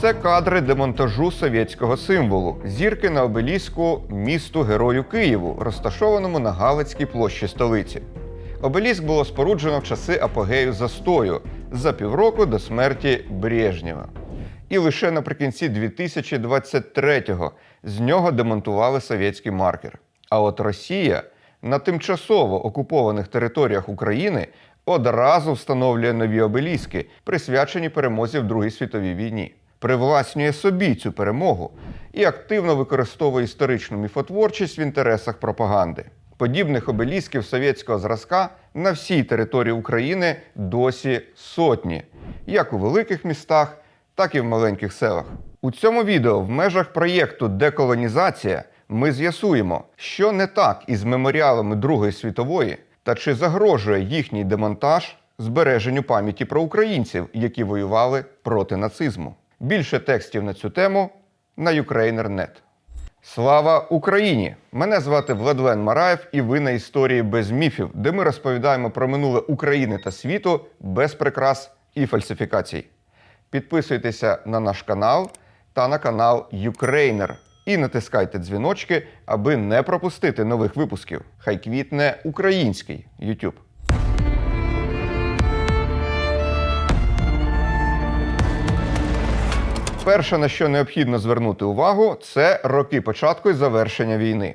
Це кадри демонтажу совєтського символу зірки на обеліску місту Герою Києву, розташованому на Галицькій площі столиці. Обеліск було споруджено в часи апогею застою за півроку до смерті Брежнєва. І лише наприкінці 2023-го з нього демонтували совєтський маркер. А от Росія на тимчасово окупованих територіях України одразу встановлює нові обеліски, присвячені перемозі в Другій світовій війні, привласнює собі цю перемогу і активно використовує історичну міфотворчість в інтересах пропаганди. Подібних обелісків совєтського зразка на всій території України досі сотні, як у великих містах, так і в маленьких селах. У цьому відео в межах проєкту Деколонізація ми з'ясуємо, що не так із меморіалами Другої світової та чи загрожує їхній демонтаж збереженню пам'яті про українців, які воювали проти нацизму. Більше текстів на цю тему на Ukrainer.net. Слава Україні! Мене звати Владлен Мараєв, і ви на історії без міфів, де ми розповідаємо про минуле України та світу без прикрас і фальсифікацій. Підписуйтеся на наш канал та на канал Ukrainer і натискайте дзвіночки, аби не пропустити нових випусків. Хай квітне український YouTube. Перше, на що необхідно звернути увагу, це роки початку і завершення війни.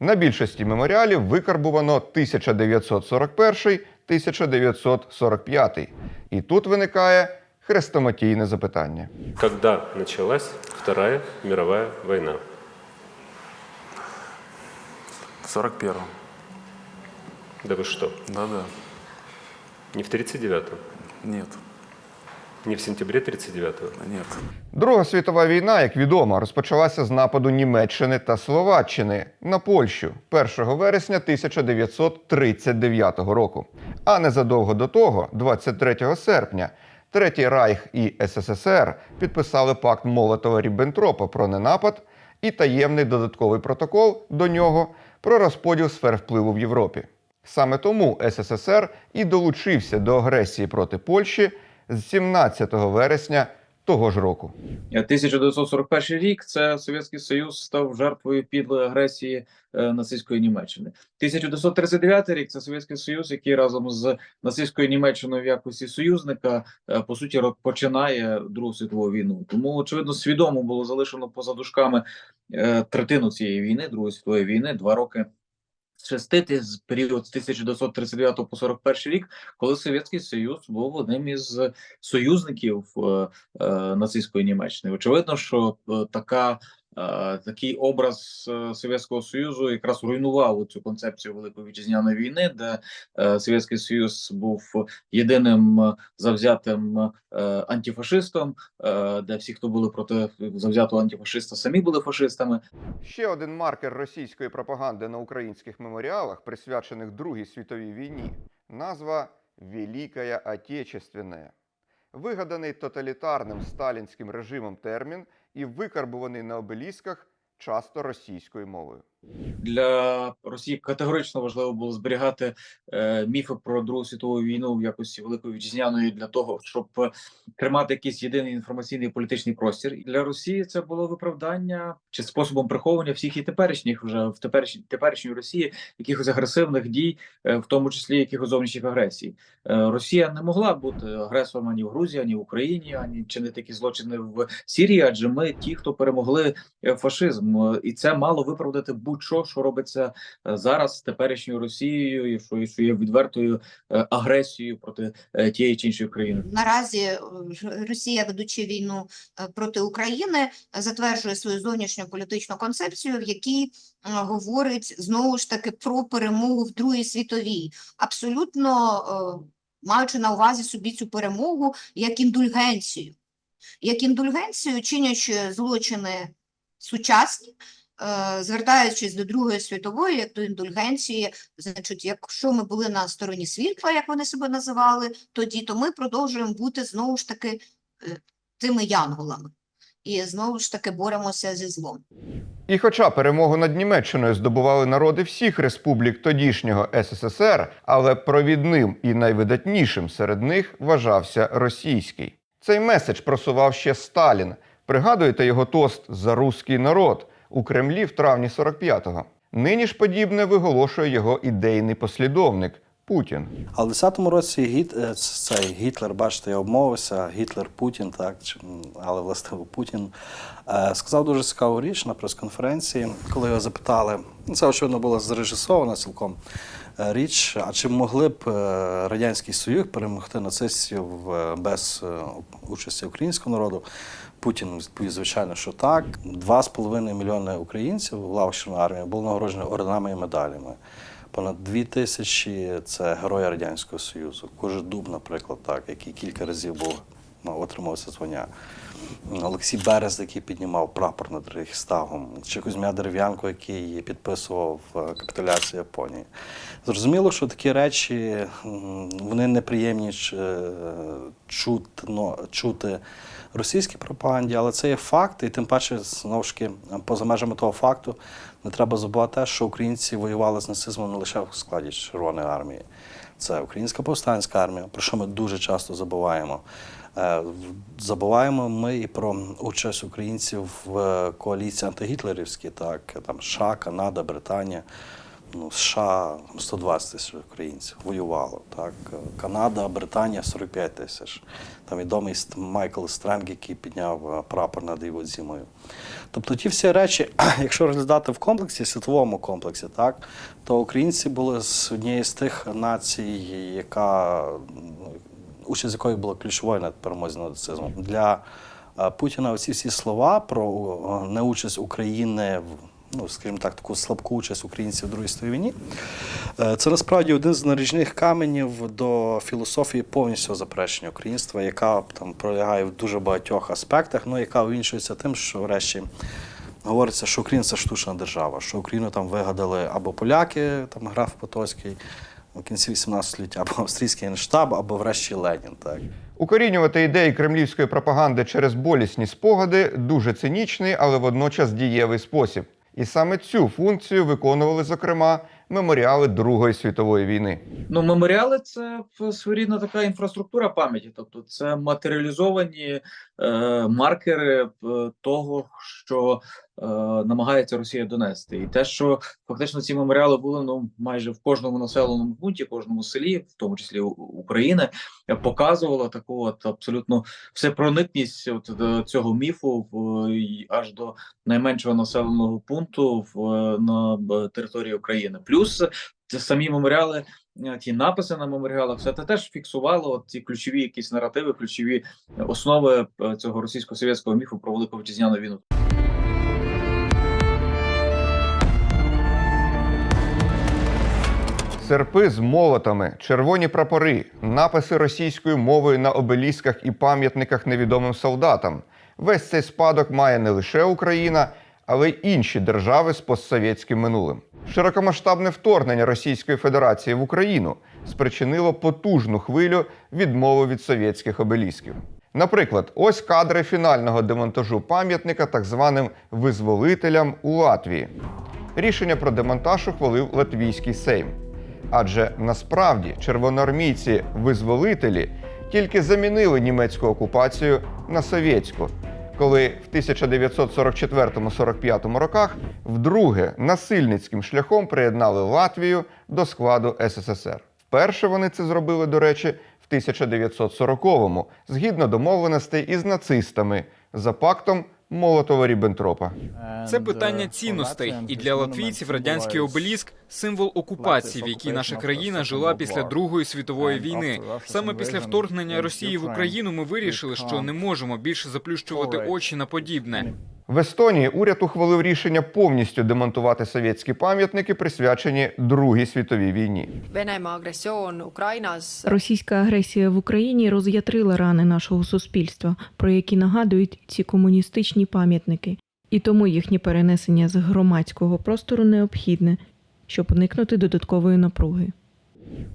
На більшості меморіалів викарбувано 1941-1945. І тут виникає хрестоматійне запитання. Когда началась Вторая мировая война? В 41-м. Да вы что? Да-да. Не в 39-м? Нет. Не в сентябре 39-го? Нет. Друга світова війна, як відомо, розпочалася з нападу Німеччини та Словаччини на Польщу 1 вересня 1939 року. А незадовго до того, 23 серпня, Третій Райх і СССР підписали пакт Молотова-Ріббентропа про ненапад і таємний додатковий протокол до нього про розподіл сфер впливу в Європі. Саме тому СССР і долучився до агресії проти Польщі з 17 вересня того ж року. 1941 рік це Совєтський Союз став жертвою підлої агресії е, нацистської Німеччини. 1939 рік це Совєтський Союз, який разом з нацистською Німеччиною в якості союзника е, по суті починає Другу світову війну. Тому очевидно свідомо було залишено поза дужками е, третину цієї війни, Другої світової війни, два роки. Шестити з період з 1939 по 41 рік, коли Совєтський Союз був одним із союзників е, е, нацистської Німеччини. Очевидно, що е, така. Е, Такий образ е, Совєтського Союзу якраз руйнував цю концепцію Великої вітчизняної війни, де е, Совєтський Союз був єдиним завзятим антифашистом, де всі, хто були проти завзятого антифашиста, самі були фашистами. Ще один маркер російської пропаганди на українських меморіалах, присвячених Другій світовій війні, назва Великая Отечественная. Вигаданий тоталітарним сталінським режимом термін і викарбуваний на обелісках часто російською мовою. Для Росії категорично важливо було зберігати е, міфи про Другу світову війну в якості великої вітчизняної для того, щоб тримати якийсь єдиний інформаційний і політичний простір. І для Росії це було виправдання чи способом приховування всіх і теперішніх вже в теперішній теперішньої Росії якихось агресивних дій, е, в тому числі якихось зовнішніх агресій. Е, Росія не могла бути агресором ані в Грузії, ані в Україні, ані чинити такі злочини в Сірії, адже ми ті, хто перемогли е, фашизм, Е, і це мало виправдати будь-що, що робиться е, зараз з теперішньою Росією, і що, що є відвертою е, агресією проти е, тієї чи іншої країни. Наразі Росія, ведучи війну проти України, затверджує свою зовнішню політичну концепцію, в якій говорить знову ж таки про перемогу в Другій світовій, абсолютно маючи на увазі собі цю перемогу як індульгенцію, як індульгенцію, чинячи злочини сучасні. Е, Звертаючись до Другої світової, як до індульгенції, значить, якщо ми були на стороні світла, як вони себе називали, тоді то ми продовжуємо бути знову ж таки е, тими янголами. І знову ж таки боремося зі злом. І хоча перемогу над Німеччиною здобували народи всіх республік тодішнього СССР, але провідним і найвидатнішим серед них вважався російський. Цей меседж просував ще Сталін, Пригадуєте його тост за руський народ у Кремлі в травні 45-го. Нині ж подібне виголошує його ідейний послідовник Путін. Але в 10-му році гіт, е, цей Гітлер, бачите, я обмовився, Гітлер Путін, так, але властиво Путін, е, сказав дуже цікаву річ на прес-конференції, коли його запитали, ну, це очевидно було зрежисована цілком е, річ, а чи могли б Радянський Союз перемогти нацистів без участі українського народу? Путін відповів, звичайно, що так. Два з половиною мільйони українців в лавах армії були нагороджені орденами і медалями. Понад дві тисячі це герої Радянського Союзу. Кожедуб, наприклад, так, який кілька разів був ну, отримав це звання. Олексій Берез, який піднімав прапор над Рейхстагом, чи Кузьмя Дерев'янко, який підписував е, капітуляцію Японії. Зрозуміло, що такі речі вони неприємні е, чутно, чути російській пропаганді, але це є факт, і тим паче, знову ж таки, поза межами того факту, не треба забувати що українці воювали з нацизмом не лише в складі Червоної армії. Це українська повстанська армія, про що ми дуже часто забуваємо. Е, Забуваємо ми і про участь українців в е, коаліції антигітлерівській, так, там США, Канада, Британія. Ну, США 120 тисяч українців воювало. Так. Канада, Британія 45 тисяч. Там відомий Майкл Стренг, який підняв е, прапор над Іво Зімою. Тобто ті всі речі, якщо розглядати в комплексі, світовому комплексі, так, то українці були з однієї з тих націй, яка ну, участь якої була ключовою над перемозі над нацизмом. Для е, Путіна оці всі слова про е, неучасть України в ну, скажімо так, таку слабку участь українців в Другій світовій війні. Е, Це насправді один з наріжних каменів до філософії повністю заперечення українства, яка там пролягає в дуже багатьох аспектах, ну яка увінчується тим, що врешті. Говориться, що Україна це штучна держава, що Україну там вигадали або поляки, там граф Потоцький в кінці 18 століття, або австрійський генштаб, або врешті Ленін. Так. Укорінювати ідеї кремлівської пропаганди через болісні спогади дуже цинічний, але водночас дієвий спосіб. І саме цю функцію виконували, зокрема, меморіали Другої світової війни. Ну, меморіали це своєрідна така інфраструктура пам'яті, тобто це матеріалізовані е, маркери е, того, що намагається Росія донести. І те, що фактично ці меморіали були ну майже в кожному населеному пункті, кожному селі, в тому числі України, е, показувало таку от абсолютно всепроникність от цього міфу в аж до найменшого населеного пункту в е, на території України. Плюс самі меморіали, е, ті написи на меморіалах, все це теж фіксувало от ці ключові якісь наративи, ключові основи е, цього російсько-совєтського міфу про велику вітчизняну війну. Серпи з молотами, червоні прапори, написи російською мовою на обелісках і пам'ятниках невідомим солдатам. Весь цей спадок має не лише Україна, але й інші держави з постсовєтським минулим. Широкомасштабне вторгнення Російської Федерації в Україну спричинило потужну хвилю відмови від совєтських обелісків. Наприклад, ось кадри фінального демонтажу пам'ятника так званим визволителям у Латвії. Рішення про демонтаж ухвалив Латвійський Сейм. Адже насправді червоноармійці-визволителі тільки замінили німецьку окупацію на совєтську, коли в 1944-45 роках вдруге насильницьким шляхом приєднали Латвію до складу СССР. Вперше вони це зробили, до речі, в 1940-му, згідно домовленостей із нацистами за пактом Молотова-Ріббентропа. Це питання цінностей, і для латвійців радянський обеліск символ окупації, в якій наша країна жила після Другої світової війни. Саме після вторгнення Росії в Україну ми вирішили, що не можемо більше заплющувати очі на подібне. В Естонії уряд ухвалив рішення повністю демонтувати совєтські пам'ятники, присвячені Другій світовій війні. Venemaa agressioon Ukrainas Російська агресія в Україні роз'ятрила рани нашого суспільства, про які нагадують ці комуністичні пам'ятники, і тому їхнє перенесення з громадського простору необхідне, щоб уникнути додаткової напруги.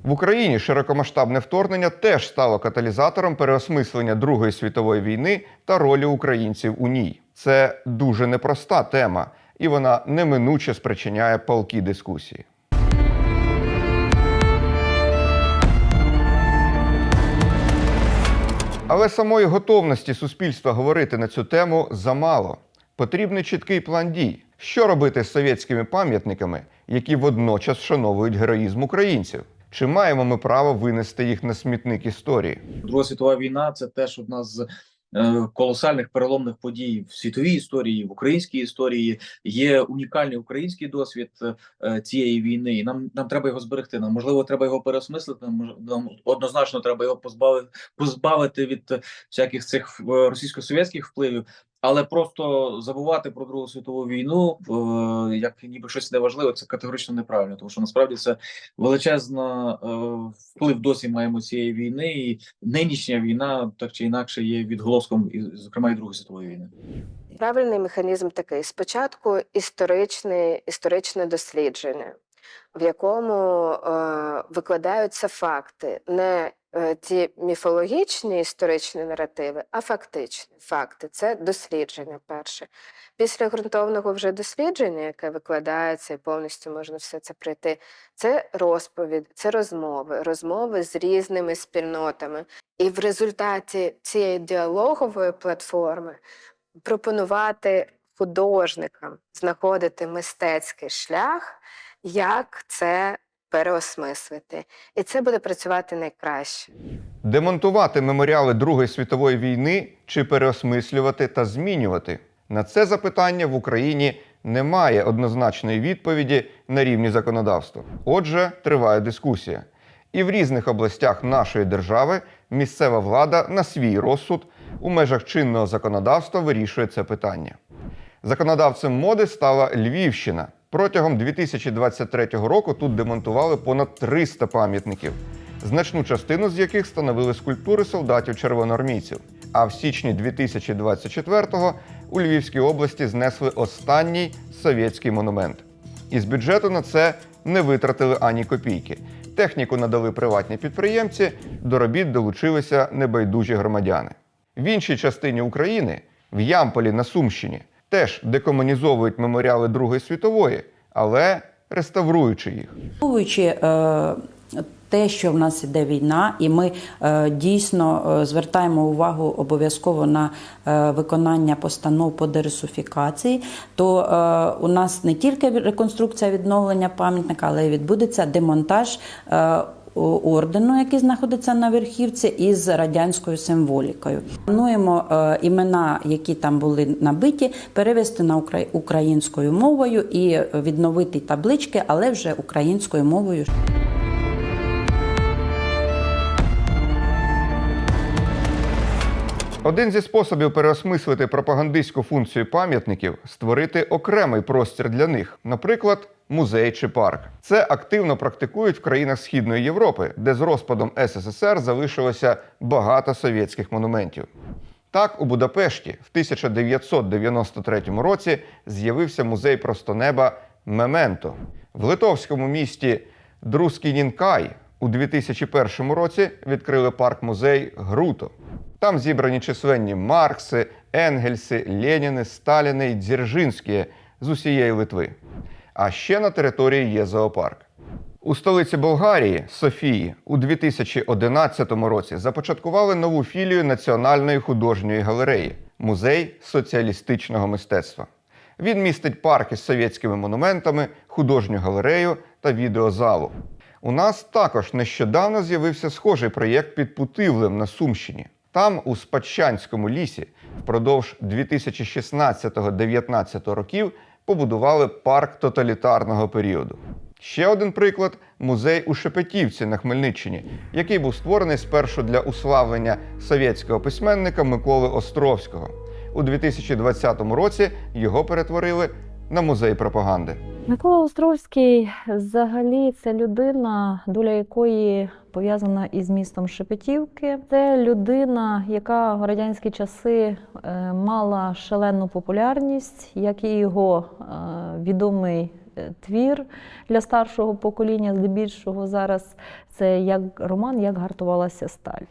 В Україні широкомасштабне вторгнення теж стало каталізатором переосмислення Другої світової війни та ролі українців у ній. Це дуже непроста тема, і вона неминуче спричиняє палкі дискусії. Але самої готовності суспільства говорити на цю тему замало. Потрібний чіткий план дій. Що робити з совєтськими пам'ятниками, які водночас вшановують героїзм українців? Чи маємо ми право винести їх на смітник історії? Друга світова війна це теж одна з е, колосальних переломних подій в світовій історії, в українській історії. Є унікальний український досвід е, цієї війни, і нам нам треба його зберегти. Нам можливо, треба його переосмислити. Нам, однозначно треба його позбавити позбавити від всяких цих е, російсько-совєтських впливів. Але просто забувати про Другу світову війну, е, як ніби щось неважливе, це категорично неправильно, тому що насправді це величезна е, вплив досі маємо цієї війни, і нинішня війна так чи інакше є відголоском, і, зокрема, і Другої світової війни. Правильний механізм такий: спочатку історичне, історичне дослідження, в якому е, викладаються факти, не ті міфологічні історичні наративи, а фактичні факти. Це дослідження перше. Після ґрунтовного вже дослідження, яке викладається, і повністю можна все це пройти, це розповідь, це розмови, розмови з різними спільнотами. І в результаті цієї діалогової платформи пропонувати художникам знаходити мистецький шлях, як це переосмислити. І це буде працювати найкраще. Демонтувати меморіали Другої світової війни чи переосмислювати та змінювати? На це запитання в Україні немає однозначної відповіді на рівні законодавства. Отже, триває дискусія. І в різних областях нашої держави місцева влада на свій розсуд у межах чинного законодавства вирішує це питання. Законодавцем моди стала Львівщина. Протягом 2023 року тут демонтували понад 300 пам'ятників, значну частину з яких становили скульптури солдатів червоноармійців. А в січні 2024-го у Львівській області знесли останній совєтський монумент. Із бюджету на це не витратили ані копійки. Техніку надали приватні підприємці, до робіт долучилися небайдужі громадяни. В іншій частині України, в Ямполі на Сумщині, теж декомунізовують меморіали Другої світової, але реставруючи їх. Е, те, що в нас іде війна, і ми е, дійсно е, звертаємо увагу обов'язково на е, виконання постанов по дерусифікації, то е, у нас не тільки реконструкція відновлення пам'ятника, але й відбудеться демонтаж. Е, Ордену, який знаходиться на верхівці, із радянською символікою. Плануємо е, імена, які там були набиті, перевести на укра- українською мовою і відновити таблички, але вже українською мовою. Один зі способів переосмислити пропагандистську функцію пам'ятників створити окремий простір для них, наприклад, музей чи парк. Це активно практикують в країнах Східної Європи, де з розпадом СССР залишилося багато совєтських монументів. Так, у Будапешті в 1993 році з'явився музей просто неба Мементо. В литовському місті Друскінінкай у 2001 році відкрили парк-музей Груто. Там зібрані численні Маркси, Енгельси, Леніни, Сталіни і Дзержинські з усієї Литви. А ще на території є зоопарк. У столиці Болгарії Софії у 2011 році започаткували нову філію Національної художньої галереї музей соціалістичного мистецтва. Він містить парк із совєтськими монументами, художню галерею та відеозалу. У нас також нещодавно з'явився схожий проєкт під Путивлем на Сумщині. Там, у Спадщанському лісі, впродовж 2016-19 років побудували парк тоталітарного періоду. Ще один приклад музей у Шепетівці на Хмельниччині, який був створений спершу для уславлення совєтського письменника Миколи Островського. У 2020 році його перетворили на музей пропаганди. Микола Островський взагалі це людина, доля якої пов'язана із містом Шепетівки. Це людина, яка в радянські часи е, мала шалену популярність, як і його е, відомий е, твір для старшого покоління, здебільшого зараз це як роман, як гартувалася сталь.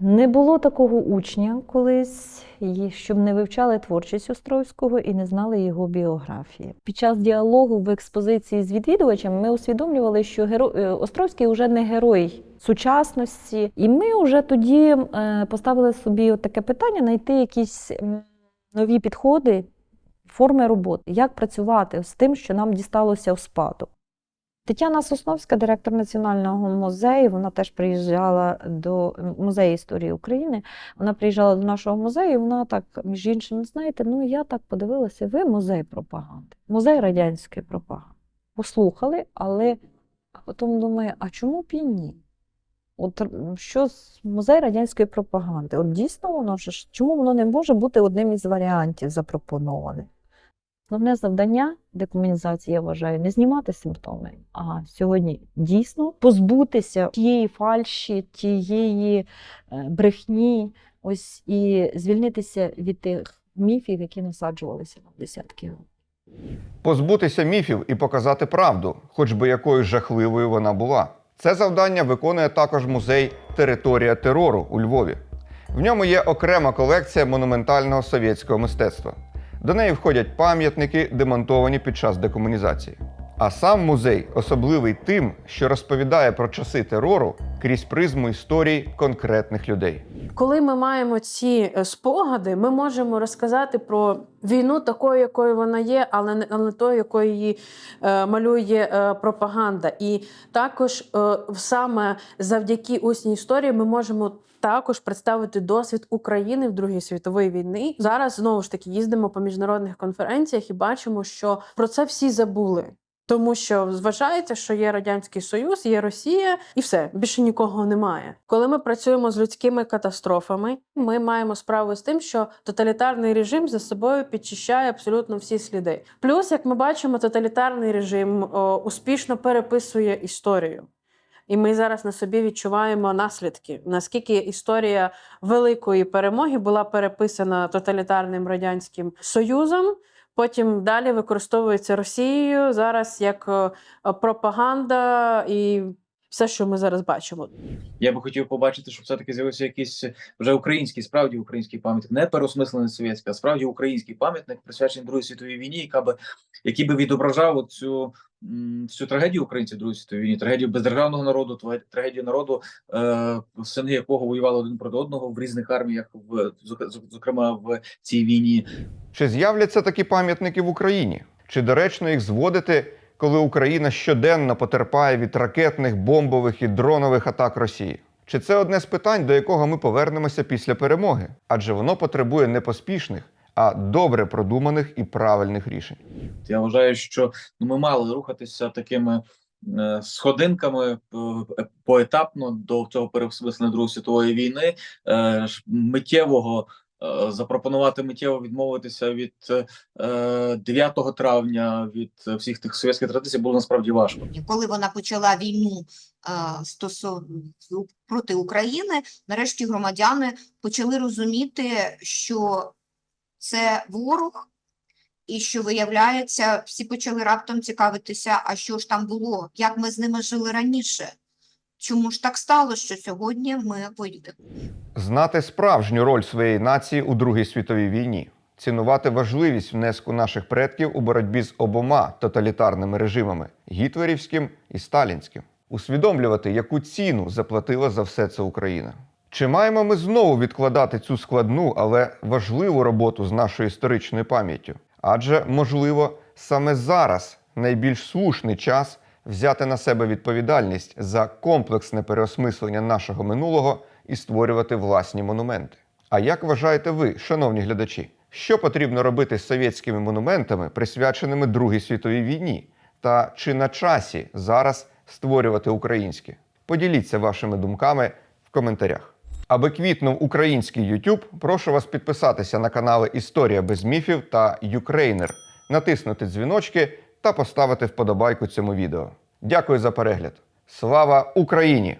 Не було такого учня колись, щоб не вивчали творчість Островського і не знали його біографії. Під час діалогу в експозиції з відвідувачами ми усвідомлювали, що е, Островський вже не герой сучасності, і ми вже тоді е, поставили собі таке питання: знайти якісь нові підходи, форми роботи, як працювати з тим, що нам дісталося в спадок. Тетяна Сосновська, директор Національного музею, вона теж приїжджала до музею історії України. Вона приїжджала до нашого музею, вона так, між іншим, знаєте, ну я так подивилася, ви музей пропаганди, музей радянської пропаганди. Послухали, але потім думаю, а чому б і ні? От що з музей радянської пропаганди? От дійсно воно ж чому воно не може бути одним із варіантів запропонованих? Основне завдання декомунізації, я вважаю, не знімати симптоми, а сьогодні дійсно позбутися тієї фальші, тієї е, брехні, ось і звільнитися від тих міфів, які насаджувалися на десятки років. Позбутися міфів і показати правду, хоч би якою жахливою вона була. Це завдання виконує також музей Територія терору у Львові. В ньому є окрема колекція монументального совєтського мистецтва. До неї входять пам'ятники, демонтовані під час декомунізації. А сам музей особливий тим, що розповідає про часи терору крізь призму історій конкретних людей. Коли ми маємо ці е, спогади, ми можемо розказати про війну такою, якою вона є, але не але тою, якою її е, малює е, пропаганда. І також е, саме завдяки усній історії ми можемо. Також представити досвід України в Другій світовій війни. Зараз знову ж таки їздимо по міжнародних конференціях і бачимо, що про це всі забули. Тому що вважається, що є радянський союз, є Росія, і все більше нікого немає. Коли ми працюємо з людськими катастрофами, ми маємо справу з тим, що тоталітарний режим за собою підчищає абсолютно всі сліди. Плюс, як ми бачимо, тоталітарний режим о, успішно переписує історію. І ми зараз на собі відчуваємо наслідки, наскільки історія великої перемоги була переписана тоталітарним радянським союзом. Потім далі використовується Росією зараз як е, пропаганда і все, що ми зараз бачимо. Я би хотів побачити, щоб все-таки з'явився якийсь вже український, справді український пам'ятник, не переосмислений совєтський, а справді український пам'ятник, присвячений Другій світовій війні, яка би, який би відображав цю, цю трагедію українців в Другій світовій війні, трагедію бездержавного народу, трагедію народу, е, сини якого воювали один проти одного в різних арміях, в зокрема в цій війні. Чи з'являться такі пам'ятники в Україні? Чи доречно їх зводити, коли Україна щоденно потерпає від ракетних, бомбових і дронових атак Росії? Чи це одне з питань, до якого ми повернемося після перемоги? Адже воно потребує не поспішних, а добре продуманих і правильних рішень. Я вважаю, що ну, ми мали рухатися такими е, сходинками е, поетапно до цього переосмислення Другої світової війни, е, миттєвого. Запропонувати миттєво відмовитися від е, 9 травня від всіх тих совєтських традицій було насправді важко. Коли вона почала війну стосовно проти України, нарешті громадяни почали розуміти, що це ворог, і що виявляється, всі почали раптом цікавитися, а що ж там було, як ми з ними жили раніше. Чому ж так сталося, що сьогодні ми воюємо? Знати справжню роль своєї нації у Другій світовій війні, цінувати важливість внеску наших предків у боротьбі з обома тоталітарними режимами гітлерівським і сталінським, усвідомлювати, яку ціну заплатила за все це Україна. Чи маємо ми знову відкладати цю складну, але важливу роботу з нашою історичною пам'яттю? Адже, можливо, саме зараз найбільш слушний час взяти на себе відповідальність за комплексне переосмислення нашого минулого і створювати власні монументи. А як вважаєте ви, шановні глядачі, що потрібно робити з совєтськими монументами, присвяченими Другій світовій війні? Та чи на часі зараз створювати українські? Поділіться вашими думками в коментарях. Аби квітнув український YouTube, прошу вас підписатися на канали Історія без міфів та Юкрейнер, натиснути дзвіночки та поставити вподобайку цьому відео. Дякую за перегляд. Слава Україні!